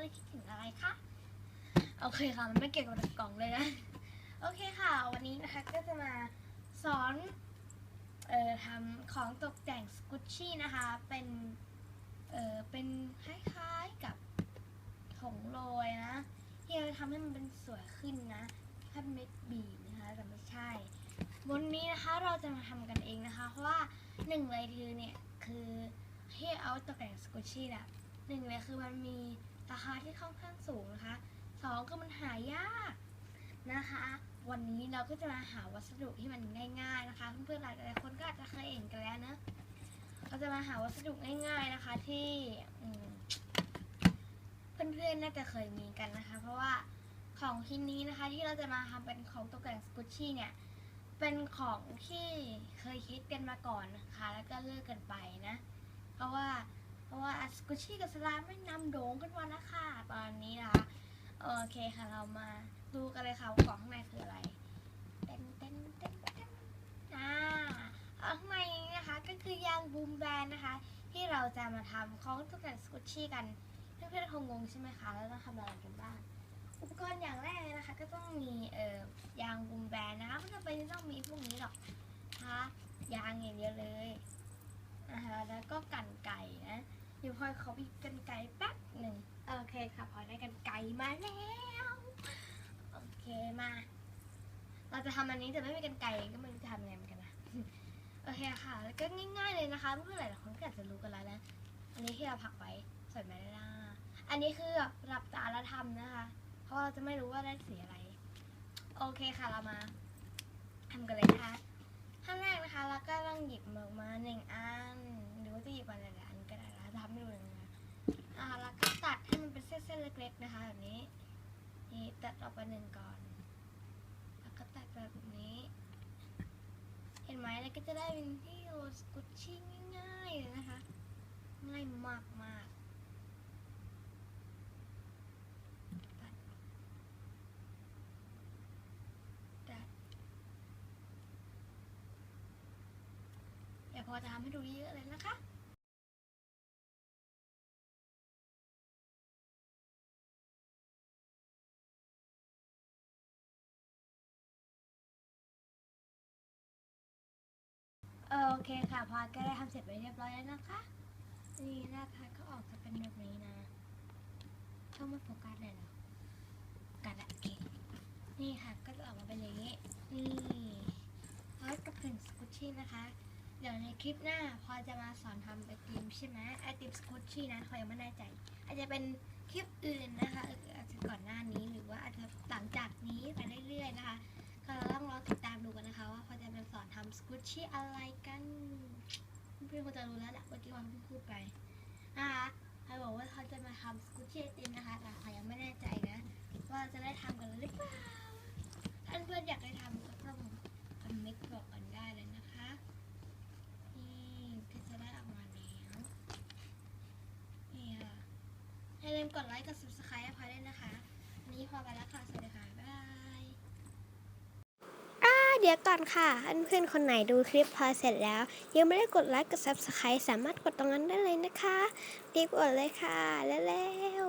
ไม่ได้คิดถึงอะไรคะโอเคค่ะมันไม่เกี่ยวกับกล่องเลยนะโอเคค่ะ วันนี้นะคะก็จะมาสอนเอ่อทำของตกแต่งสกุชชี่นะคะเป็นเอ่อเป็นคล้ายๆกับผงโรยนะที่เราทำให้มันเป็นสวยขึ้นนะถ้าเป็นเม็ดบีนะคะแต่ไม่ใช่ วันนี้นะคะเราจะมาทำกันเองนะคะ เพราะว่าหนึ่งเลยคือเนี่ยคือที่เอาตกแต่งสกุชชี่น่ะหนึ่งเลยคือมันมี ราคาที่ค่อนข้างสูงนะคะสองคือมันหายากนะคะ วันนี้เราก็จะมาหาวัสดุที่มันง่ายๆนะคะ เพื่อนๆหลายๆคนก็อาจจะเคยเห็นกันแล้วนะเราจะมาหาวัสดุง่าย ๆนะคะที่เพื่อนๆน่าจะเคยมีกันนะคะ เพราะว่าของชิ้นนี้นะคะที่เราจะมาทำเป็นของตกแต่งสกุชชี่เนี่ยเป็นของที่เคยคิดกันมาก่อนนะคะ แล้วก็เลิกกันไปนะ เพราะว่า เพราะว่าสกุชชี่กับสลามไม่นำโด่งขึ้นมานะคะตอนนี้นะคะโอเคค่ะเรามาดูกันเลยค่ะว่าของข้างในคืออะไรเต้นเต้นเต้นเต้นอ่าเอาข้างในนะคะก็คือยางบูมแบนนะคะ ที่เราจะมาทำของตกแต่งสกุชชี่กันเพื่อนๆคงงงใช่ไหมคะแล้วต้องทำอะไรกันบ้างอุปกรณ์อย่างแรกนะคะ ก็ต้องมีเอ่อยางบูมแบนนะคะไม่จำเป็นต้องมีพวกนี้หรอกนะคะยางอย่างเดียวเลยนะคะแล้วก็กันไก่นะ เดี๋ยวพลอยขอไปกันไก่แป๊บหนึ่งโอเคค่ะพลอยได้กันไก่มาแล้วโอเคมา เราจะทำอันนี้แต่ไม่มีกันไก่ก็ไม่รู้จะทำยังไงเหมือนกันนะโอเคค่ะ แล้วก็ง่ายๆเลยนะคะเพื่อนๆหลายๆคนก็อาจจะรู้กันแล้วนะอันนี้ที่เราผักไว้สวยไหมล่ะอันนี้คือแบบหลับตาแล้วทำนะคะ เพราะเราจะไม่รู้ว่าได้สีอะไร โอเคค่ะเรามาทำกันเลยนะคะขั้นแรกนะคะเราก็ ส้นเล็กๆนะคะแบบนี้ นี่ตัดออกไปหนึ่งก่อน แล้วก็ตัดแบบนี้ เห็นไหมแล้วก็จะได้เป็นที่โรสกุชชี่ง่ายๆเลยนะคะ ง่ายมากมากๆตัดได้เดี๋ยวพอจะทำให้ดูเยอะเลยนะคะ โอเคค่ะพอก็ได้ทำเสร็จไปเรียบร้อยแล้วนะคะ นี่นะคะก็ออกจะเป็นแบบนี้นะต้องม่โฟกัสเลยเหรอกัดอะโอเคนี่ค่ะก็จะออกมาเป็นอย่างนี้ นี่แล้วกับถึงสกุชชี่นะคะ เดี๋ยวในคลิปหน้าพอจะมาสอนทำไอติมใช่ไหมไอติมสกุชชี่นะพอยังไม่แน่ใจ อาจจะเป็นคลิปอื่นนะคะ ชชี่อะไรกันเพื่อนๆคงจะรู้แล้วแหละเมื่อกี้วันเพิ่งพูดไปนะคะใครบอกว่าเขาจะมาทำสกุชชี่ไอติมนะคะแต่ใครยังไม่แน่ใจนะ ว่าจะได้ทำกันหรือเปล่าถ้าเพื่อนอยากได้ทำก็ต้องคอมเมนต์บอกกันได้เลยนะคะนี่ก็จะได้ออกมาแล้วนี่ค่ะอย่าลืมกดไลค์กด subscribe ยด้วยนะคะวันนี้พอไปแล้วค่ะ สวัสดีค่ะ บ๊ายบาย อ่าเดี๋ยวก่อนค่ะเพื่อนๆคนไหนดูคลิปพอเสร็จแล้ว ยังไม่ได้กดไลค์กด subscribe สามารถกดตรงนั้นได้เลยนะคะรีบกดเลยค่ะแล้ว